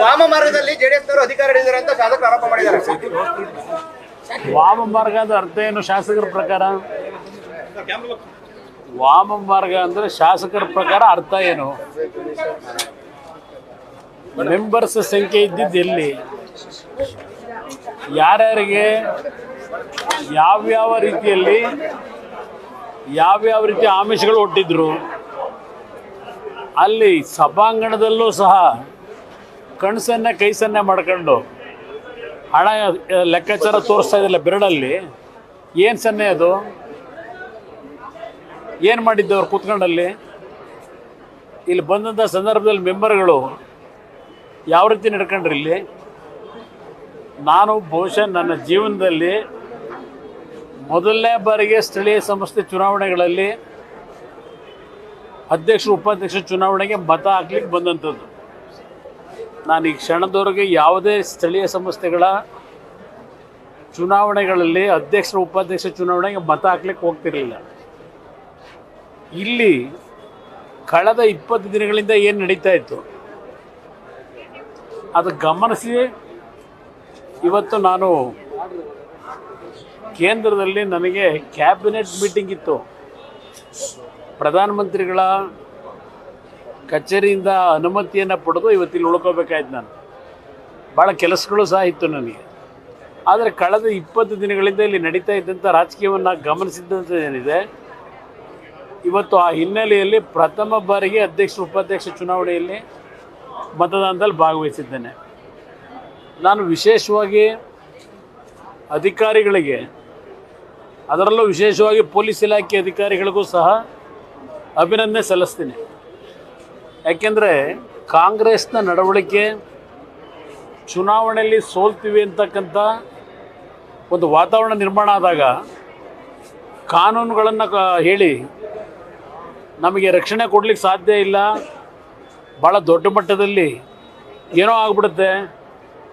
ವಾಮ JDS ನವರು ಅಧಿಕಾರ ಹಿಡಿದಾರೆ ಅಂತ ಶಾಸಕರು ಆರೋಪ ಮಾಡಿದ್ದಾರೆ. ವಾಮ ಮಾರ್ಗ ಅರ್ಥ ಏನು ಶಾಸಕರ ಪ್ರಕಾರ? ವಾಮ ಮಾರ್ಗ ಅಂದ್ರೆ ಶಾಸಕರ ಪ್ರಕಾರ ಅರ್ಥ ಏನು? ಮೆಂಬರ್ಸ್ ಸಂಖ್ಯೆ ಇದ್ದಿದ್ದು ಎಲ್ಲಿ? ಯಾರ್ಯಾರಿಗೆ? ಯಾವ್ಯಾವ ರೀತಿಯಲ್ಲಿ? ಯಾವ್ಯಾವ ರೀತಿ ಆಮಿಷಗಳು ಒಟ್ಟಿದ್ರು ಅಲ್ಲಿ ಸಭಾಂಗಣದಲ್ಲೂ ಸಹ ಕಣ್ಸನ್ನೆ, ಕೈಸನ್ನೆ ಮಾಡ್ಕೊಂಡು ಹಣ ಲೆಕ್ಕಾಚಾರ ತೋರಿಸ್ತಾ ಇದ್ದಿಲ್ಲ ಬೆರಳಲ್ಲಿ, ಏನು ಸನ್ನೆ ಅದು? ಏನು ಮಾಡಿದ್ದು ಅವ್ರು ಕೂತ್ಕೊಂಡಲ್ಲಿ? ಇಲ್ಲಿ ಬಂದಂಥ ಸಂದರ್ಭದಲ್ಲಿ ಮೆಂಬರ್ಗಳು ಯಾವ ರೀತಿ ನಡ್ಕೊಂಡ್ರಿ ಇಲ್ಲಿ? ನಾನು ಬಹುಶಃ ನನ್ನ ಜೀವನದಲ್ಲಿ ಮೊದಲನೇ ಬಾರಿಗೆ ಸ್ಥಳೀಯ ಸಂಸ್ಥೆ ಚುನಾವಣೆಗಳಲ್ಲಿ ಅಧ್ಯಕ್ಷರು ಉಪಾಧ್ಯಕ್ಷ ಚುನಾವಣೆಗೆ ಮತ ಹಾಕ್ಲಿಕ್ಕೆ ಬಂದಂಥದ್ದು. ನಾನು ಈ ಕ್ಷಣದವರೆಗೆ ಯಾವುದೇ ಸ್ಥಳೀಯ ಸಂಸ್ಥೆಗಳ ಚುನಾವಣೆಗಳಲ್ಲಿ ಅಧ್ಯಕ್ಷರ ಉಪಾಧ್ಯಕ್ಷ ಚುನಾವಣೆಗೆ ಮತ ಹಾಕ್ಲಿಕ್ಕೆ ಹೋಗ್ತಿರಲಿಲ್ಲ. ಇಲ್ಲಿ ಕಳೆದ ಇಪ್ಪತ್ತು ದಿನಗಳಿಂದ ಏನು ನಡೀತಾ ಇತ್ತು? ಅದು ಗಮನಿಸಿ. ಇವತ್ತು ನಾನು ಕೇಂದ್ರದಲ್ಲಿ ನನಗೆ ಕ್ಯಾಬಿನೆಟ್ ಮೀಟಿಂಗ್ ಇತ್ತು. ಪ್ರಧಾನಮಂತ್ರಿಗಳ ಕಚೇರಿಯಿಂದ ಅನುಮತಿಯನ್ನು ಪಡೆದು ಇವತ್ತಿಲ್ಲಿ ಉಳ್ಕೋಬೇಕಾಯ್ತು ನಾನು. ಭಾಳ ಕೆಲಸಗಳು ಸಹ ಇತ್ತು ನನಗೆ. ಆದರೆ ಕಳೆದ ಇಪ್ಪತ್ತು ದಿನಗಳಿಂದ ಇಲ್ಲಿ ನಡೀತಾ ಇದ್ದಂಥ ರಾಜಕೀಯವನ್ನು ಗಮನಿಸಿದ್ದಂಥ ಏನಿದೆ, ಇವತ್ತು ಆ ಹಿನ್ನೆಲೆಯಲ್ಲಿ ಪ್ರಥಮ ಬಾರಿಗೆ ಅಧ್ಯಕ್ಷ, ಉಪಾಧ್ಯಕ್ಷ ಚುನಾವಣೆಯಲ್ಲಿ ಮತದಾನದಲ್ಲಿ ಭಾಗವಹಿಸಿದ್ದೇನೆ. ನಾನು ವಿಶೇಷವಾಗಿ ಅಧಿಕಾರಿಗಳಿಗೆ, ಅದರಲ್ಲೂ ವಿಶೇಷವಾಗಿ ಪೊಲೀಸ್ ಇಲಾಖೆ ಅಧಿಕಾರಿಗಳಿಗೂ ಸಹ ಅಭಿನಂದನೆ ಸಲ್ಲಿಸ್ತೀನಿ. ಯಾಕೆಂದರೆ ಕಾಂಗ್ರೆಸ್ನ ನಡವಳಿಕೆ ಚುನಾವಣೆಯಲ್ಲಿ ಸೋಲ್ತೀವಿ ಅಂತಕ್ಕಂಥ ಒಂದು ವಾತಾವರಣ ನಿರ್ಮಾಣ ಆದಾಗ ಕಾನೂನುಗಳನ್ನು ಹೇಳಿ ನಮಗೆ ರಕ್ಷಣೆ ಕೊಡಲಿಕ್ಕೆ ಸಾಧ್ಯ ಇಲ್ಲ ಭಾಳ ದೊಡ್ಡ ಮಟ್ಟದಲ್ಲಿ ಏನೋ ಆಗ್ಬಿಡುತ್ತೆ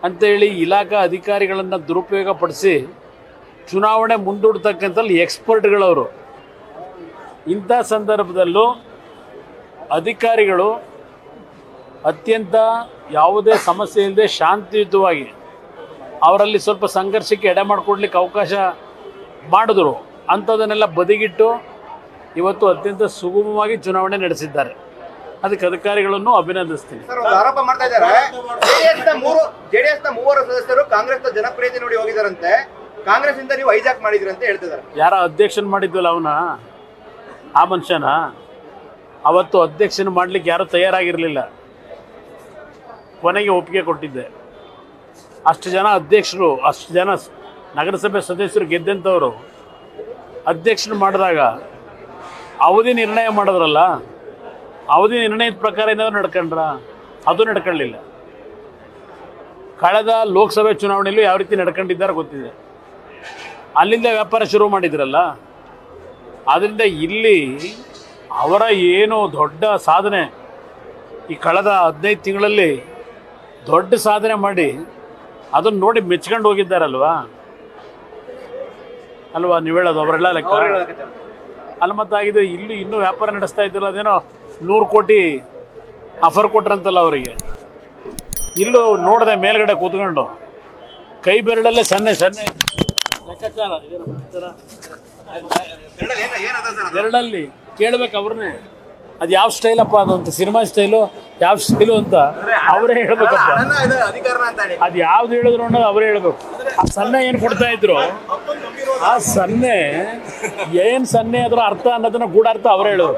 ಅಂತೇಳಿ ಇಲಾಖಾ ಅಧಿಕಾರಿಗಳನ್ನು ದುರುಪಯೋಗ ಪಡಿಸಿ ಚುನಾವಣೆ ಮುಂದೂಡ್ತಕ್ಕಂಥಲ್ಲಿ ಎಕ್ಸ್ಪರ್ಟ್ಗಳವರು ಇಂಥ ಸಂದರ್ಭದಲ್ಲೂ ಅಧಿಕಾರಿಗಳು ಅತ್ಯಂತ ಯಾವುದೇ ಸಮಸ್ಯೆ ಇಲ್ಲದೆ ಶಾಂತಿಯುತವಾಗಿ ಅವರಲ್ಲಿ ಸ್ವಲ್ಪ ಸಂಘರ್ಷಕ್ಕೆ ಎಡೆ ಮಾಡಿಕೊಡ್ಲಿಕ್ಕೆ ಅವಕಾಶ ಮಾಡಿದ್ರು. ಅಂಥದನ್ನೆಲ್ಲ ಬದಿಗಿಟ್ಟು ಇವತ್ತು ಅತ್ಯಂತ ಸುಗಮವಾಗಿ ಚುನಾವಣೆ ನಡೆಸಿದ್ದಾರೆ. ಅದಕ್ಕೆ ಅಧಿಕಾರಿಗಳನ್ನು ಅಭಿನಂದಿಸ್ತೀನಿ. ಆರೋಪ ಮಾಡ್ತಾ ಇದ್ದಾರೆ. ನ ಮೂವರು ಸದಸ್ಯರು ಕಾಂಗ್ರೆಸ್ನ ಜನಪ್ರಿಯತೆ ನೋಡಿ ಹೋಗಿದಾರಂತೆ ಕಾಂಗ್ರೆಸ್ ಇಂದ ನೀವು ಐಜಾಕ್ ಮಾಡಿದ್ರಿ ಅಂತ ಹೇಳ್ತಿದ್ದಾರೆ. ಯಾರ ಅಧ್ಯಕ್ಷನ್ ಮಾಡಿದ್ವಲ್ಲ ಅವನ? ಆ ಮನುಷ್ಯನ? ಅವತ್ತು ಅಧ್ಯಕ್ಷನ ಮಾಡಲಿಕ್ಕೆ ಯಾರೂ ತಯಾರಾಗಿರಲಿಲ್ಲ. ಕೊನೆಗೆ ಒಪ್ಪಿಗೆ ಕೊಟ್ಟಿದ್ದೆ. ಅಷ್ಟು ಜನ ಅಧ್ಯಕ್ಷರು, ಅಷ್ಟು ಜನ ನಗರಸಭೆ ಸದಸ್ಯರು ಗೆದ್ದಂಥವರು ಅಧ್ಯಕ್ಷನ ಮಾಡಿದಾಗ ಅವಧಿ ನಿರ್ಣಯ ಮಾಡಿದ್ರಲ್ಲ, ಅವಧಿ ನಿರ್ಣಯದ ಪ್ರಕಾರ ಏನಾದರೂ ನಡ್ಕೊಂಡ್ರ? ಅದು ನಡ್ಕೊಳ್ಳಿಲ್ಲ. ಕಳೆದ ಲೋಕಸಭೆ ಚುನಾವಣೆಯಲ್ಲೂ ಯಾವ ರೀತಿ ನಡ್ಕೊಂಡಿದ್ದಾರೆ ಗೊತ್ತಿದೆ. ಅಲ್ಲಿಂದ ವ್ಯಾಪಾರ ಶುರು ಮಾಡಿದ್ರಲ್ಲ ಆದ್ದರಿಂದ ಇಲ್ಲಿ ಅವರ ಏನು ದೊಡ್ಡ ಸಾಧನೆ. ಈ ಕಳೆದ ಹದಿನೈದು ತಿಂಗಳಲ್ಲಿ ದೊಡ್ಡ ಸಾಧನೆ ಮಾಡಿ ಅದನ್ನು ನೋಡಿ ಮೆಚ್ಕೊಂಡು ಹೋಗಿದ್ದಾರಲ್ವಾ? ಅಲ್ವಾ ನೀವು ಹೇಳೋದು ಅವರೆಲ್ಲ ಲೆಕ್ಕ? ಅಲ್ಲಿ ಮತ್ತಾಗಿದೆ ಇಲ್ಲಿ ಇನ್ನೂ ವ್ಯಾಪಾರ ನಡೆಸ್ತಾ ಇದ್ದಿಲ್ಲ ಅದೇನೋ ನೂರು ಕೋಟಿ ಆಫರ್ ಕೊಟ್ರಂತಲ್ಲ ಅವರಿಗೆ. ಇಲ್ಲೂ ನೋಡಿದೆ ಮೇಲ್ಗಡೆ ಕೂತ್ಕೊಂಡು ಕೈ ಬೆರಳಲ್ಲೇ ಸನ್ನೆ ಸನ್ನೆ. ಲೆಕ್ಕಾಚಾರ ಬೆರಳಲ್ಲಿ. ಕೇಳ್ಬೇಕು ಅವ್ರನ್ನೇ ಅದು ಯಾವ ಸ್ಟೈಲಪ್ಪ ಅಪ್ಪ ಅಂತ, ಸಿನಿಮಾ ಸ್ಟೈಲು ಯಾವ ಸ್ಟೈಲು ಅಂತ ಅವರೇ ಹೇಳ್ಬೇಕಪ್ಪ ಅಧಿಕಾರನ ಅಂತ ಹೇಳಿ ಅದು ಯಾವ್ದು ಹೇಳಿದ್ರು ಅನ್ನೋದು ಅವರೇ ಹೇಳ್ಬೇಕು. ಆ ಸನ್ನೆ ಏನು ಕೊಡ್ತಾ ಇದ್ರು? ಆ ಸನ್ನೆ ಏನು ಸನ್ನೆ ಅದರ ಅರ್ಥ ಅನ್ನೋದನ್ನ ಗೂಢಾರ್ಥ ಅವರೇ ಹೇಳೋದು